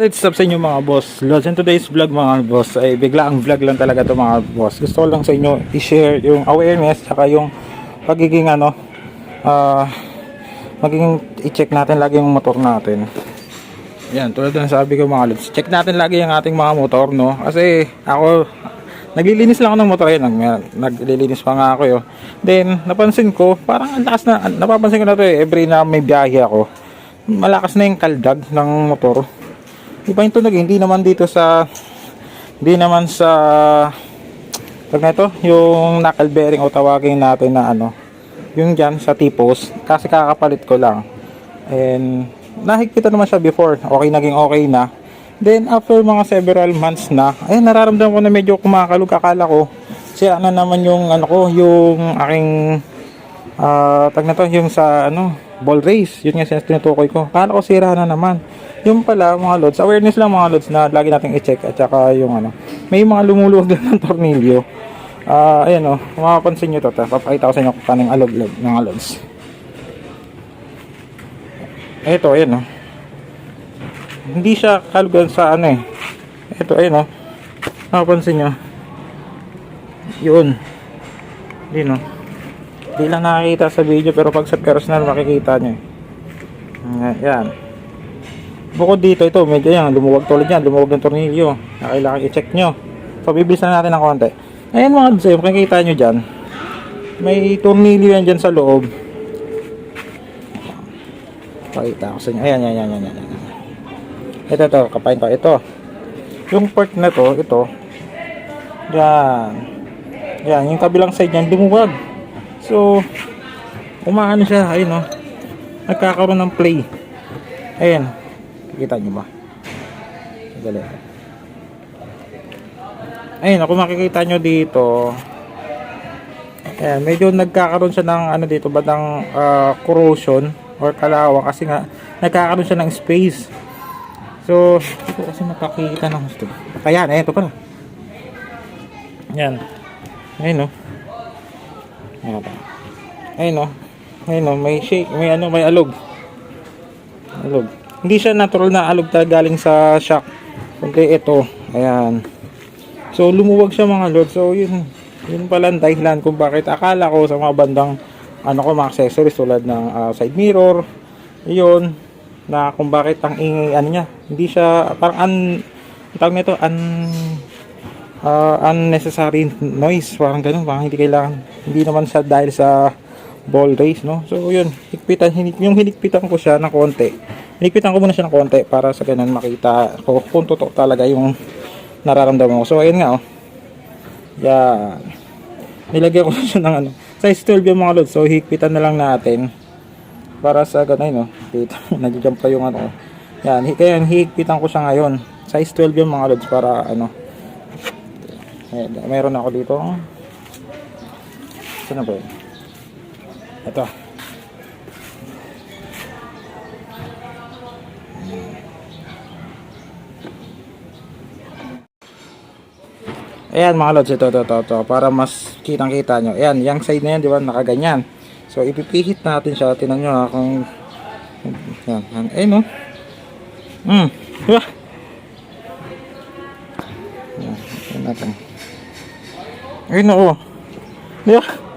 Let's up sa inyo mga boss. Lods, in today's vlog mga boss ay bigla ang vlog lang talaga to mga boss. Gusto ko lang sa inyo i-share yung awareness saka yung pagiging ano ah magiging i-check natin lagi yung motor natin. Yan, tulad ng sabi ko mga lods. Check natin lagi yung ating mga motor, no? Kasi ako naglilinis lang ako ng motor nag, naglilinis pa nga ako yo. Then napansin ko, parang ang lakas na napapansin ko na to eh, every na may biyahe ako. Malakas na yung kaldag ng motor. Iba yung tunog, eh. hindi naman dito sa hindi naman sa pag na ito, yung knuckle bearing o tawagin natin na ano, yung dyan sa tipos, kasi kakapalit ko lang. And nahigpitan naman siya before, okay naging okay na. Then after mga several months na, ay nararamdaman ko na medyo kumakalog akala ko. Siya na naman yung ano ko, yung aking ah tag na to, yung sa ano, ball race. Yun nga siya tinutukoy ko. Akala ko sira na naman. Yung pala mga lods, awareness lang mga lods na lagi nating i-check at saka yung ano, may mga lumuluwag din ng tornilyo. Ah, ayan oh, kung mapapansin nyo to, ta, papakita ko sa inyo kung paano yung alog log mga lods. Ito, ayan oh. Hindi siya kalugan sa ano eh. Ito, ayan oh. Mapapansin nyo. Yun. Hindi no. Hindi lang nakikita sa video pero pag sa personal makikita nyo eh. Ayan. Bukod dito, ito, medyo yan, lumuwag tulad yan, lumuwag ng tornilyo. Na kailangan i-check nyo. So, bibilisan natin ng konti. Ayan mga dito, makikita nyo dyan. May tornilyo yan dyan sa loob. Pakita ko sa inyo. Ayan, ayan, ayan, ayan. Ito, ito, kapain ko. Ito. Yung part na to, ito. Yan. Yan, yung kabilang side niyan, lumuwag. So, umaano siya, ayun oh. Nagkakaroon ng play. Ayan. Kita nyo ba? Dali. Ayun, kung makikita nyo dito, ayan, medyo nagkakaroon siya ng ano dito, batang ah, corrosion or kalawang kasi nga nagkakaroon siya ng space. So, kasi makakita ng gusto. Ayan, ayan, ito pa na. Yan. Ayun oh. Ayan. Ayun oh. Ayun oh, may shake, may ano, may alog. Alog. Hindi siya natural na alog talaga galing sa shock. Kundi ito. Ayan. So, lumuwag siya mga lord. So, yun. Yun pala ang dahilan kung bakit akala ko sa mga bandang ano ko, mga accessories tulad ng ah, side mirror. Yun. Na kung bakit ang ingay, ano niya. Hindi siya, parang un, tawag nito, un, ah, unnecessary noise. Parang ganun. Parang hindi kailangan. Hindi naman siya dahil sa ball race, no? So, yun. Higpitan, hinik, yung hinikpitan ko siya ng konti. Hinikpitan ko muna siya ng konti para sa ganun makita ko kung totoo talaga yung nararamdaman ko. So, ayun nga, oh. Yan. Nilagyan ko siya ng ano. Size 12 yung mga lods. So, higpitan na lang natin. Para sa ganun, no? Dito, nag-jump pa yung ano. Yan. Kaya higpitan ko siya ngayon. Size 12 yung mga lods para ano. Ayan, meron ako dito. Na ba yun? Ito. Ayan mga lods, ito, ito, ito, ito, para mas kitang kita nyo. Ayan, yung side na yan, di ba, nakaganyan. So, ipipihit natin siya. Tinan nyo ha, kung, yan, yan, ayun no. Hmm, di ba? Yan, yan natin. Ayun o. Di ba?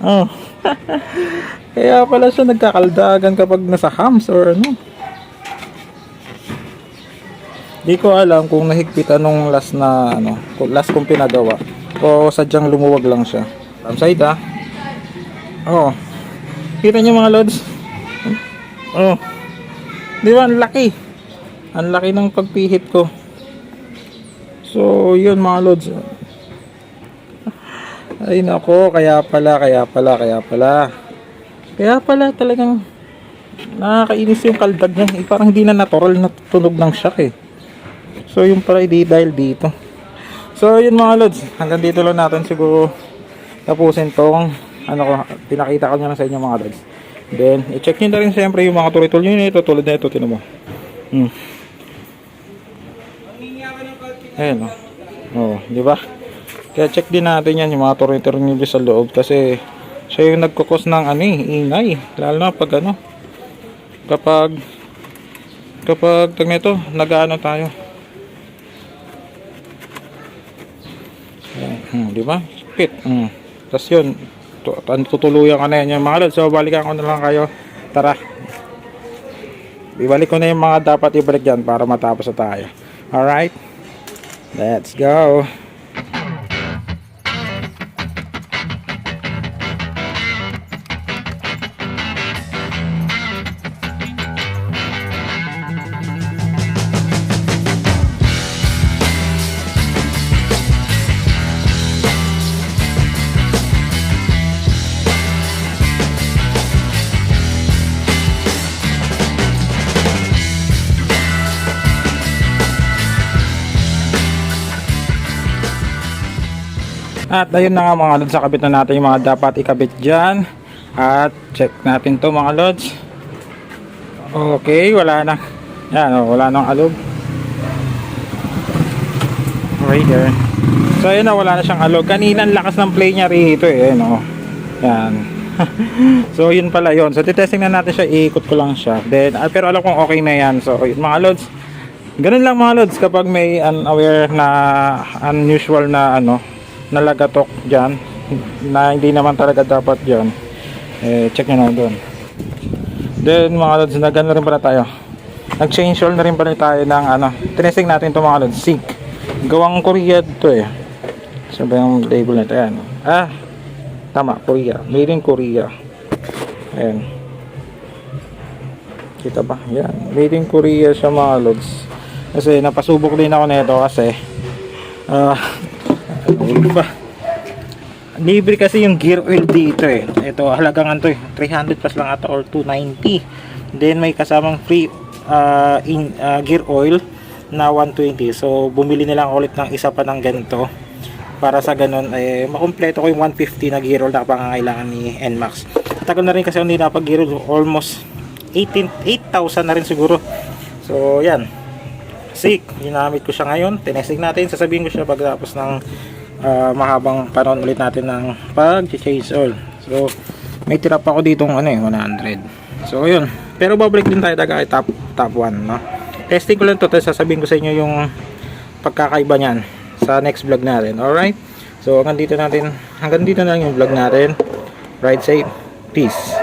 Oh. Kaya pala siya nagkakaldagan kapag nasa hams or ano. Di ko alam kung nahigpitan nung last na ano, last kong pinagawa o sadyang lumuwag lang siya. From side ah. Oh. Kita niyo mga lods? Oh. Di ba ang laki? Ang laki ng pagpihit ko. So, yun mga lods. Ay nako, kaya pala, kaya pala, kaya pala. Kaya pala talagang nakakainis yung kaldag niya. Eh, parang hindi na natural na tunog ng shock eh. So yung pala hindi dahil dito. So yun mga lods, hanggang dito lang natin siguro tapusin tong ano ko, pinakita ko na sa inyo mga lods. Then, i-check nyo na rin siyempre yung mga tuloy nyo nito tulad na ito, tinan mo. Hmm. Ayan o. Oh. oh, di ba? Kaya check din natin yan yung mga nyo sa loob kasi siya yung nagkukos ng ano eh, ingay. Lalo na pag ano, kapag kapag tag nito, nag-ano tayo. Ayan, hmm, di ba? Pit. Hmm. Tapos yun, tu- tu- tutuluyan ka na yan yung mga lods. So, balikan ko na lang kayo. Tara. Ibalik ko na yung mga dapat ibalik dyan para matapos na tayo. Alright? Let's go. At ayun na nga mga lods, nakabit na natin yung mga dapat ikabit dyan. At check natin to mga lods. Okay, wala na. Yan, oh, wala nang alog. Right there. So ayun na, wala na siyang alog. Kanina ang lakas ng play niya rito eh. Ayun, oh. Yan. so yun pala yun. So titesting na natin siya, iikot ko lang siya. Then, ah, pero alam kong okay na yan. So yun mga lods. Ganun lang mga lods kapag may unaware na unusual na ano nalagatok dyan na hindi naman talaga dapat dyan. Eh check nyo na doon. Then mga lods nag ano rin pala tayo. Nag change oil na rin pala tayo ng ano tinesting natin ito mga lods sink gawang Korea to eh. Sabi yung label nito? Ayan. Ah tama Korea. Made in Korea. Ayan. Kita ba? Yan made in Korea siya mga lods. Kasi napasubok din ako nito kasi ah ano ba? Libre kasi yung gear oil dito eh. Ito halagang ano eh. 300 plus lang ata or 290 then may kasamang free uh, in, uh, gear oil na 120 so bumili na lang ulit ng isa pa ng ganito. Para sa ganun eh makumpleto ko yung 150 na gear oil na pangangailangan ni NMAX. Tagal na rin kasi hindi napag gear oil. Almost 18 8,000 na rin siguro. So yan. Sick. Ginamit ko siya ngayon. Tinesting natin. Sasabihin ko siya pagkatapos ng ah, mahabang panahon ulit natin ng pag-change oil so may tira pa ako ditong ano eh 100 so yun. Pero babalik din tayo taga top, top 1 no? testing ko lang to sasabihin ko sa inyo yung pagkakaiba niyan sa next vlog natin alright? So hanggang dito natin hanggang dito na lang yung vlog natin. Ride safe. Peace